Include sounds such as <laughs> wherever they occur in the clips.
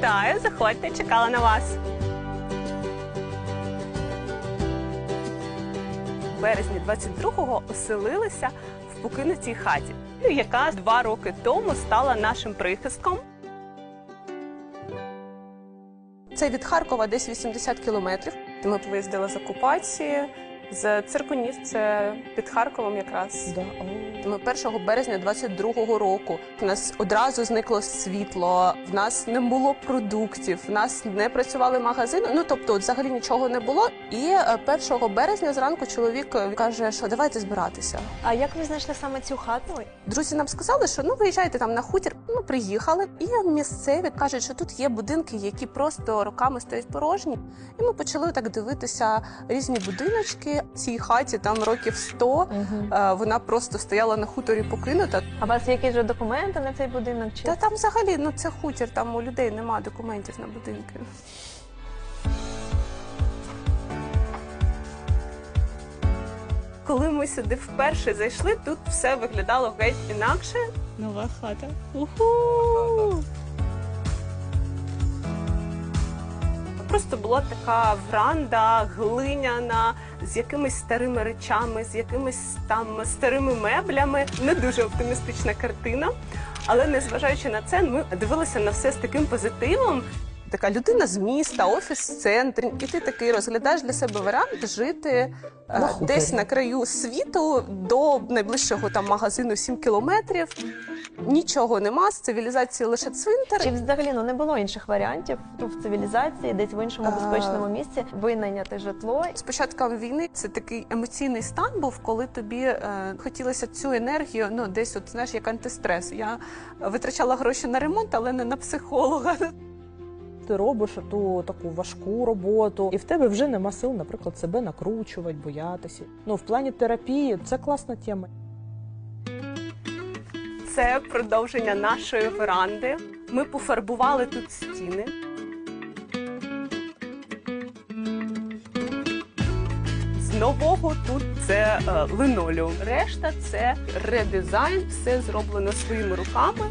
Вітаю, заходьте, чекала на вас. В березні 22-го оселилися в покинутій хаті, яка два роки тому стала нашим прихистком. Це від Харкова десь 80 кілометрів. Ми виїздили з окупації з Циркуніс, це під Харковом якраз. Да. Ми 1 березня 22-го року у нас одразу зникло світло, в нас не було продуктів, в нас не працювали магазини. Ну тобто, взагалі нічого не було. І е, 1 березня зранку чоловік е, каже, що давайте збиратися. А як ви знайшли саме цю хату? Друзі нам сказали, що ну виїжджайте там на хутір. Ну приїхали, і місцеві кажуть, що тут є будинки, які просто роками стоять порожні. І ми почали так дивитися різні будиночки. Цій хаті там років 100. Угу. Е, Вона просто стояла на хуторі покинута. А у вас якісь же документи на цей будинок? Чи Та там взагалі ну це хутір, там у людей немає документів на будинки. Коли ми сюди вперше зайшли, тут все виглядало геть інакше. Нова хата. Уху! Просто була така вранда глиняна з якимись старими речами, з якимись там старими меблями. Не дуже оптимістична картина. Але незважаючи на це, ми дивилися на все з таким позитивом. Така людина з міста, офіс в центрі, і ти такий розглядаєш для себе варіант жити е, На десь на краю світу до найближчого там магазину 7 кілометрів. Нічого нема з цивілізації лише цвинтар. Чи взагалі ну не було інших варіантів ну, в цивілізації, десь в іншому А. безпечному місці винайняти житло? З початком війни це такий емоційний стан був, коли тобі е, хотілося цю енергію, ну десь от знаєш, як антистрес. Я витрачала гроші на ремонт, але не на психолога. Ти робиш ту таку важку роботу, і в тебе вже нема сил, наприклад, себе накручувати, боятися. Ну, в плані терапії це класна тема. Це продовження нашої веранди. Ми пофарбували тут стіни. Нового тут це е, линолеум. Решта це редизайн, все зроблено своїми руками.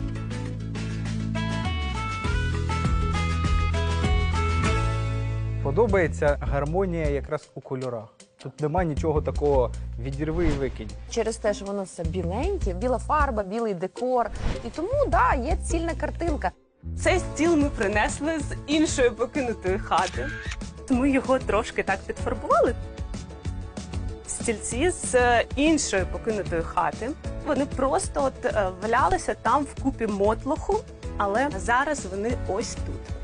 Подобається гармонія якраз у кольорах. Тут нема нічого такого відірви і викинь. через те, що воно все біленьке, біла фарба, білий декор. І тому да, є цільна картинка. Цей стіл ми принесли з іншої покинутої хати. Ми його трошки так підфарбували. Стільці з е, іншої покинутої хати. Вони просто от е, валялися там в купі мотлоху, але зараз вони ось тут.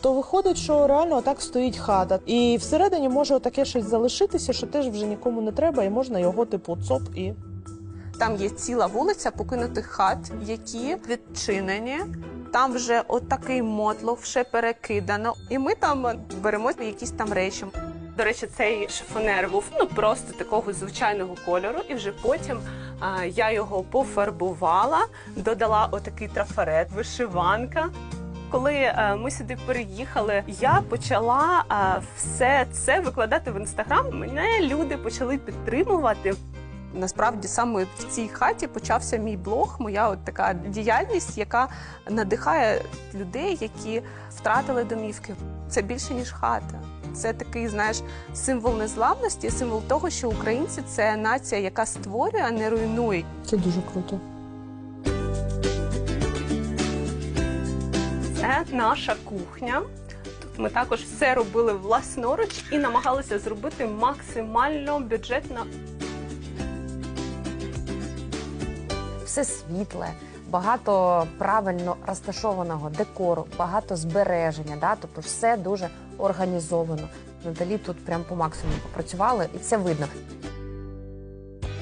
То виходить, що реально так стоїть хата, і всередині може таке щось залишитися, що теж вже нікому не треба, і можна його типу цоп і Там є ціла вулиця покинутих хат, які відчинені. Там вже отакий мотлох, вже перекидано. І ми там беремо якісь там речі. До речі, цей шифонер був ну просто такого звичайного кольору, і вже потім а, я його пофарбувала, додала отакий трафарет, вишиванка. Коли е, ми сюди переїхали, я почала е, все це викладати в інстаграм. Мене люди почали підтримувати. Насправді саме в цій хаті почався мій блог, моя от така діяльність, яка надихає людей, які втратили домівки. Це більше ніж хата. Це такий, знаєш, символ незламності, символ того, що українці це нація, яка створює, а не руйнує. це дуже круто. Це наша кухня. Тут ми також все робили власноруч і намагалися зробити максимально бюджетно Все світле, багато правильно розташованого декору, багато збереження. Да? Тобто все дуже організовано. Наталі тут прям по максимуму попрацювали, і це видно.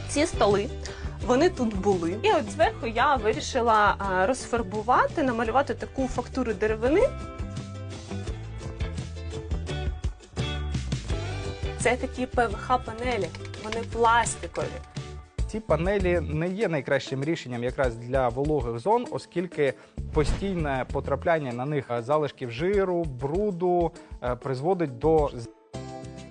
ці столи. Вони тут були, і от зверху я вирішила розфарбувати, намалювати таку фактуру деревини. Це такі ПВХ-панелі, вони пластикові. Ці панелі не є найкращим рішенням якраз для вологих зон, оскільки постійне потрапляння на них залишків жиру, бруду е, призводить до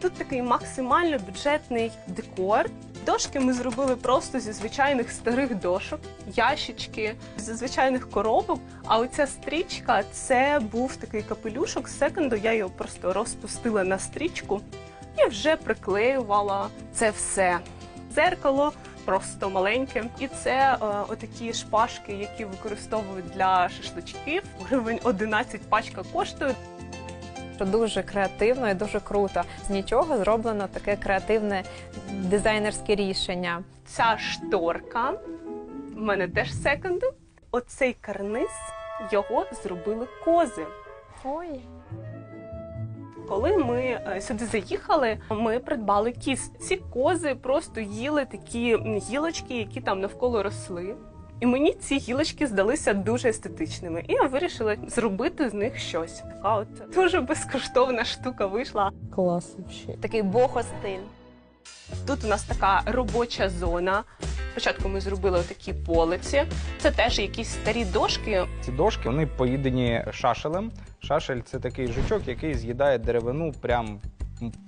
Тут такий максимально бюджетний декор. Дошки ми зробили просто зі звичайних старих дошок, ящички зі звичайних коробок. А оця стрічка це був такий капелюшок з секонду. Я його просто розпустила на стрічку і вже приклеювала це все. Дзеркало просто маленьке. І це е, отакі шпажки, які використовують для шашличків. Гривень 11 пачка коштує. Що дуже креативно і дуже круто. З нічого зроблено таке креативне дизайнерське рішення. Ця шторка в мене теж секонду. Оцей карниз його зробили кози. Ой, Коли ми е, сюди заїхали, ми придбали кіз. Ці кози просто їли такі гілочки, які там навколо росли. І мені ці гілочки здалися дуже естетичними. І я вирішила зробити з них щось. Така от дуже безкоштовна штука вийшла. Клас взагалі. Такий бохо-стиль. Тут у нас така робоча зона. Спочатку ми зробили такі полиці. Це теж якісь старі дошки. Ці дошки вони поїдені шашелем. Шашель це такий жучок, який з'їдає деревину прям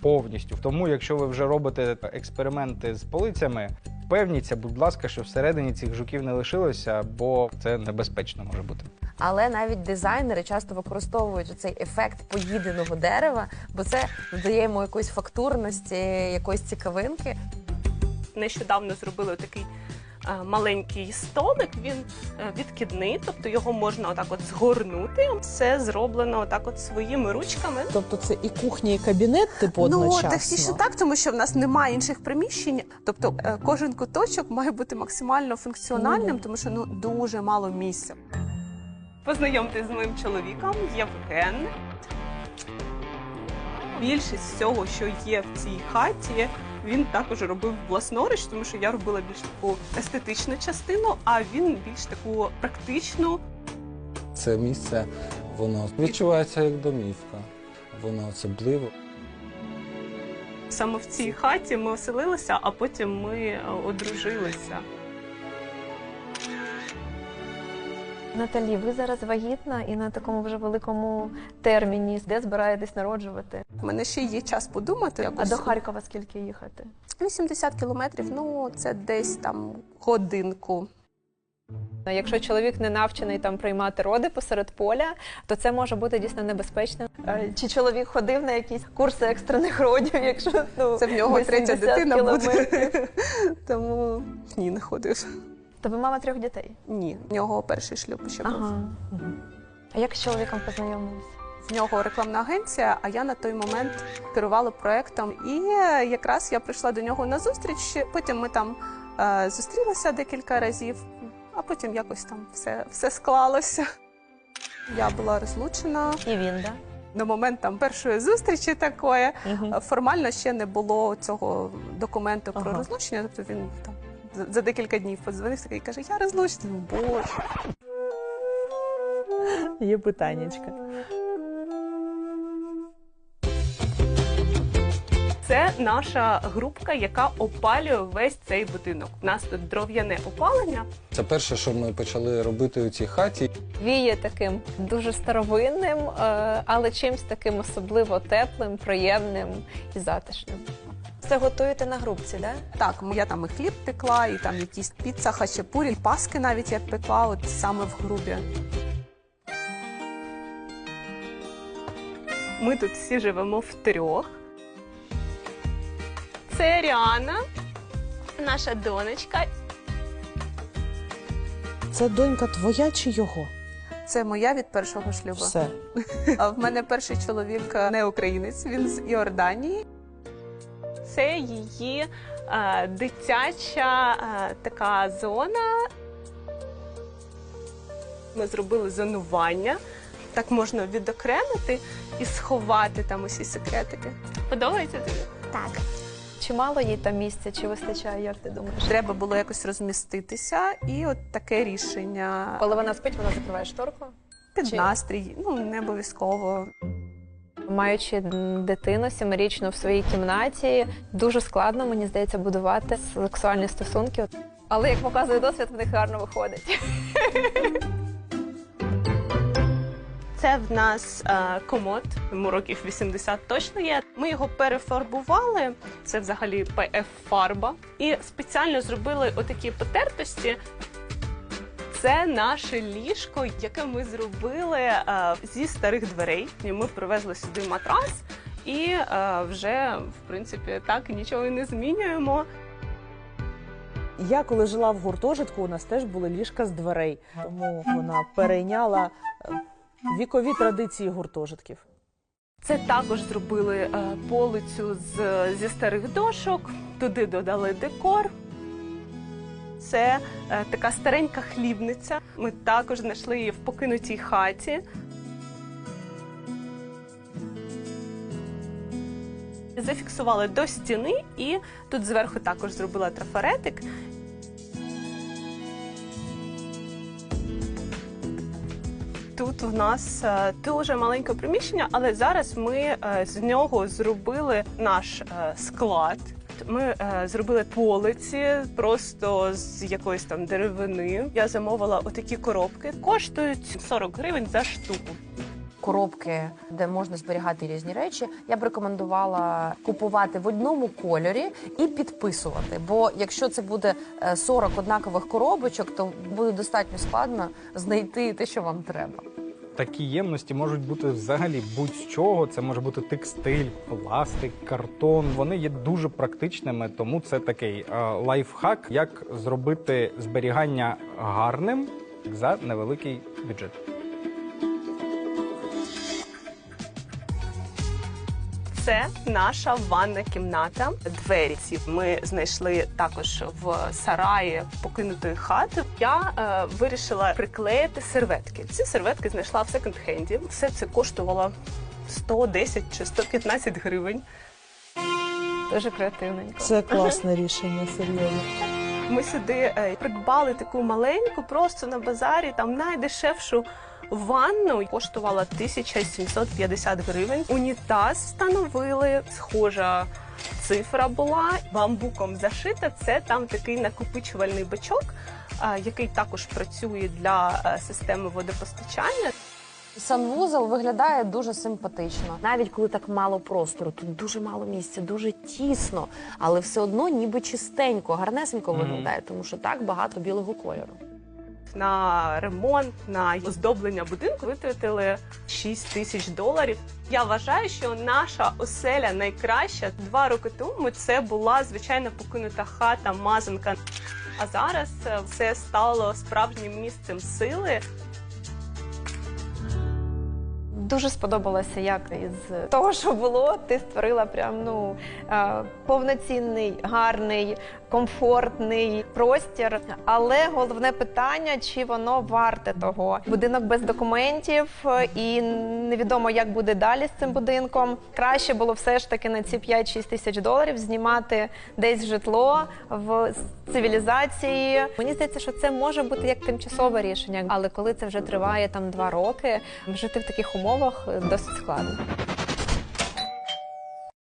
повністю. Тому, якщо ви вже робите експерименти з полицями, впевніться, будь ласка, що всередині цих жуків не лишилося, бо це небезпечно може бути. Але навіть дизайнери часто використовують цей ефект поїденого дерева, бо це додає йому якоїсь фактурності, якоїсь цікавинки. Нещодавно зробили такий маленький столик. Він е, відкидний, тобто його можна отак от згорнути. Все зроблено отак от своїми ручками. Тобто це і кухня, і кабінет, типу, Ну, одночасно. технічно так, тому що в нас немає інших приміщень. Тобто е, кожен куточок має бути максимально функціональним, тому що ну дуже мало місця. Познайомтесь з моїм чоловіком Євген. Більшість всього, що є в цій хаті, він також робив власноруч, тому що я робила більш таку естетичну частину, а він більш таку практичну. Це місце, воно відчувається як домівка. Воно особливо. Саме в цій хаті ми оселилися, а потім ми е, одружилися. Наталі, ви зараз вагітна і на такому вже великому терміні. Де збираєтесь народжувати? У мене ще є час подумати. Якось. А до Харкова скільки їхати? 80 кілометрів, ну це десь там годинку. якщо чоловік не навчений там приймати роди посеред поля, то це може бути дійсно небезпечно. Чи чоловік ходив на якісь курси екстрених родів, якщо ну, Це в нього третя 80 дитина буде. <laughs> Тому ні, не ходив. То ви мама трьох дітей? Ні, в нього перший шлюб ще був. Ага. А як з чоловіком познайомились? В нього рекламна агенція, а я на той момент керувала проектом. І е, якраз я прийшла до нього на зустріч. Потім ми там е, зустрілися декілька разів, а потім якось там все, все склалося. Я була розлучена. І він, да? На момент там першої зустрічі такої Угу. Формально ще не було цього документу про Ага. розлучення. Тобто він там за- декілька днів подзвонив і каже: Я розлучений. Ну, Боже. Є питаннячка. Це наша групка, яка опалює весь цей будинок. У нас тут дров'яне опалення. Це перше, що ми почали робити у цій хаті. Віє таким дуже старовинним, е, але чимсь таким особливо теплим, приємним і затишним. Все готуєте на групці, да? Так, я там і хліб пекла, і там якісь піца, хачапурі, паски навіть я пекла, от саме в грубі. Ми тут всі живемо втрьох. Це Ріана, наша донечка. Це донька твоя чи його? Це моя від першого шлюбу. Все. <laughs> А в мене перший чоловік е, не українець, він з Іорданії. Це її е, дитяча е, така зона. Ми зробили зонування. Так можна відокремити і сховати там усі секретики. Подобається тобі? Так. Чи мало їй там місця, чи вистачає, як ти думаєш? Треба було якось розміститися, і от таке рішення Коли вона спить, вона закриває шторку. під чи- настрій. Ну не обов'язково. Маючи дитину сімирічну в своїй кімнаті, дуже складно, мені здається, будувати сексуальні стосунки. Але як показує досвід, в них гарно виходить. Це в нас е, комод, йому років 80 точно є. Ми його перефарбували. Це взагалі pf фарба і спеціально зробили отакі потертості. Це наше ліжко, яке ми зробили е, зі старих дверей. І ми привезли сюди матрас, і е, вже в принципі так нічого і не змінюємо. Я коли жила в гуртожитку, у нас теж були ліжка з дверей, тому вона перейняла е, вікові традиції гуртожитків. Це також зробили е, полицю з, зі старих дошок, туди додали декор. Це е, така старенька хлібниця. Ми також знайшли її в покинутій хаті. Зафіксували до стіни і тут зверху також зробила трафаретик. Тут у нас е, дуже маленьке приміщення, але зараз ми е, з нього зробили наш склад. Ми е, зробили полиці просто з якоїсь там деревини. Я замовила отакі коробки. Коштують 40 гривень за штуку. коробки, де можна зберігати різні речі, я б рекомендувала купувати в одному кольорі і підписувати. Бо якщо це буде е, 40 однакових коробочок, то буде достатньо складно знайти те, що вам треба. Такі ємності можуть бути взагалі будь-з чого. Це може бути текстиль, пластик, картон. Вони є дуже практичними, тому це такий е, лайфхак, як зробити зберігання гарним за невеликий бюджет. Це наша ванна кімната. Двері ці ми знайшли також в сараї покинутої хати. Я е, вирішила приклеїти серветки. Ці серветки знайшла в секонд-хенді. Все це коштувало 110 чи 115 гривень. Дуже креативненько. Це класне рішення, серйозно. Ми сюди е, придбали таку маленьку, просто на базарі, там найдешевшу ванну. Коштувала 1750 гривень. Унітаз встановили, схожа цифра була. Бамбуком зашита. Це там такий накопичувальний бачок, е, який також працює для е, системи водопостачання. Санвузол виглядає дуже симпатично, навіть коли так мало простору. Тут дуже мало місця, дуже тісно, але все одно ніби чистенько, гарнесенько виглядає, тому що так багато білого кольору. На ремонт, на оздоблення будинку витратили 6 тисяч доларів. Я вважаю, що наша оселя найкраща. Два роки тому це була звичайно покинута хата, мазанка. А зараз е, все стало справжнім місцем сили. Дуже сподобалося, як із того, що було, ти створила прям ну е, повноцінний, гарний, комфортний простір. Але головне питання, чи воно варте того. Будинок без документів, е, і невідомо, як буде далі з цим будинком. Краще було все ж таки на ці 5-6 тисяч доларів знімати десь житло в цивілізації. Мені здається, що це може бути як тимчасове рішення, але коли це вже триває там два роки, жити в таких умовах е, досить складно.